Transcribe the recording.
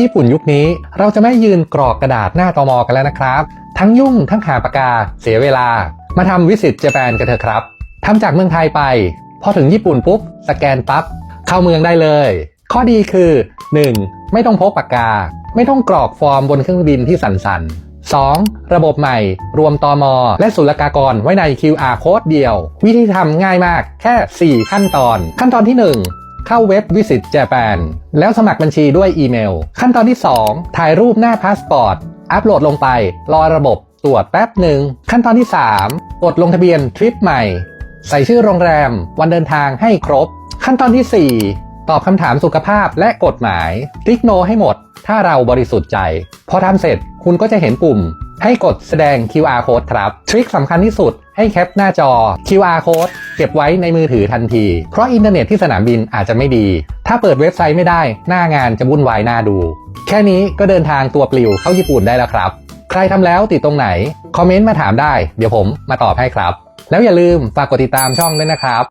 ญี่ปุ่นยุคนี้ เราจะไม่ยืนกรอกกระดาษหน้าตอมอกันแล้วนะครับ ทั้งยุ่งทั้งหาปากกา เสียเวลา มาทำวิสิตเจแปนกันเถอะครับทำจากเมืองไทยไป พอถึงญี่ปุ่นปุ๊บ สแกนปั๊บ เข้าเมืองได้เลย ข้อดีคือ 1. ไม่ต้องพกปากกา ไม่ต้องกรอกฟอร์มบนเครื่องบินที่สั่นๆ 2. ระบบใหม่ รวมตอมอ และศุลกากรไว้ใน QR code เดียว วิธีทำง่ายมากแค่ 4 ขั้นตอน ขั้นตอนที่ 1 เข้าเว็บ Visit Japan แล้วสมัครบัญชีด้วยอีเมล ขั้นตอนที่ 2 ถ่ายรูปหน้าพาสปอร์ต อัปโหลดลงไป รอระบบตรวจแป๊บหนึ่ง ขั้นตอนที่ 3 กดลงทะเบียนทริปใหม่ ใส่ชื่อโรงแรม วันเดินทางให้ครบ ขั้นตอนที่ 4 ตอบคำถามสุขภาพและกฎหมาย คลิกโนให้หมด ถ้าเราบริสุทธิ์ใจ พอทำเสร็จคุณก็จะเห็นปุ่ม ให้กดแสดง QR code ครับ ทริคสำคัญที่สุดให้แคปหน้าจอ QR code เก็บไว้ในมือถือทันที เพราะอินเทอร์เน็ตที่สนามบินอาจจะไม่ดี ถ้าเปิดเว็บไซต์ไม่ได้ หน้างานจะวุ่นวายหน่าดู แค่นี้ก็เดินทางตัวปลิวเข้าญี่ปุ่นได้แล้วครับ ใครทำแล้วติดตรงไหน คอมเมนต์มาถามได้ เดี๋ยวผมมาตอบให้ครับ แล้วอย่าลืมฝากกดติดตามช่องด้วยนะครับ